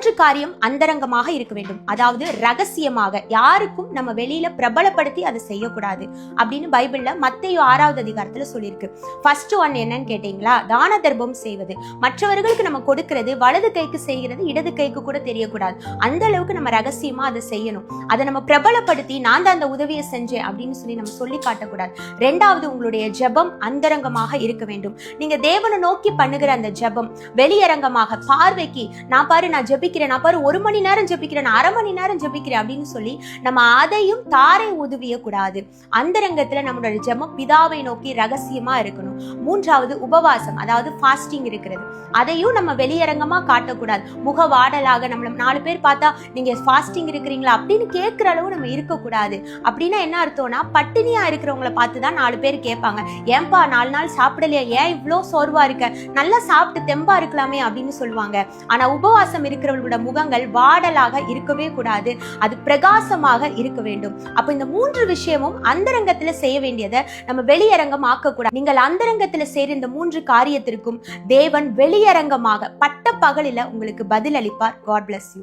மூன்று காரியம் அந்தரங்கமாக இருக்க வேண்டும். அதாவது ரகசியமாக. யாருக்கும் நம்ம வெளியில பிரபலப்படுத்தி அதை செய்யக்கூடாது. அப்படின்னு பைபிள்ல மத்தையோ ஆறாவது அதிகாரத்துல சொல்லியிருக்கு. ஃபர்ஸ்ட் ஒன் என்னன்னு கேட்டீங்களா? தான தர்மம் செய்வது. மற்றவர்களுக்கு நம்ம கொடுக்கிறது வலது கைக்கு செய்கிறது இடது கைக்கு கூட தெரியக்கூடாது. அந்த அளவுக்கு நம்ம ரகசியமா அதை செய்யணும். அதை நம்ம பிரபலப்படுத்தி நான் தான் அந்த உதவியை செஞ்சேன் அப்படின்னு சொல்லி நம்ம சொல்லி காட்டக்கூடாது. ரெண்டாவது உங்களுடைய ஜபம் அந்தரங்கமாக இருக்க வேண்டும். நீங்க தேவனை நோக்கி பண்ணுகிற அந்த ஜபம் வெளியரங்கமாக பார்வைக்கு. நான் பாரு நான் ஜெபிக்கிறேன். நான் பாரு ஒரு மணி நேரம் ஜெபிக்கிறேன் நான் அரை மணி நேரம் ஜெபிக்கிறேன் அப்படின்னு சொல்லி நம்ம அதையும் தாரை உதவிய கூடாது அந்தரங்கத்துல நம்மளோட ஜெபம் பிதாவை நோக்கி ரகசியமா இருக்கணும். மூன்றாவது உபவாசம் அதாவது ஃபாஸ்டிங் இருக்கிறது. அதையும் நம்ம வெளியரங்கமா காட்டக்கூடாது. முக வாடலாக நம்மள நாலு பேர் பார்த்தா நீங்க ஃபாஸ்டிங் இருக்கிறீங்களா? அப்படின்னு கேட்கிற அளவு நம்ம இருக்கக்கூடாது. அப்படின்னா என்ன அர்த்தம்னா பட்டினியா இருக்கிறவங்களை பார்த்து தான் நாலு பேர் கேட்பாங்க. ஏன்பா நாலு நாள் சாப்பிடலையா? ஏன் இவ்வளோ சோர்வா இருக்க? நல்லா சாப்பிட்டு தெம்பா இருக்கலாமே அப்படின்னு சொல்லுவாங்க. ஆனா உபவாசம் இருக்கிறவங்க அவர்களோட முகங்கள் வாடலாக இருக்கவே கூடாது. அது பிரகாசமாக இருக்க வேண்டும். அப்ப இந்த மூன்று விஷயமும் அந்தரங்கத்துல செய்ய வேண்டியதை நம்ம வெளியரங்கம் ஆக்கக்கூடாது. நீங்கள் அந்தரங்கத்துல செய்ற இந்த மூன்று காரியத்திற்கும் தேவன் வெளியரங்கமாக பட்ட பகலில உங்களுக்கு பதில் அளிப்பார் காட் பிளஸ் யூ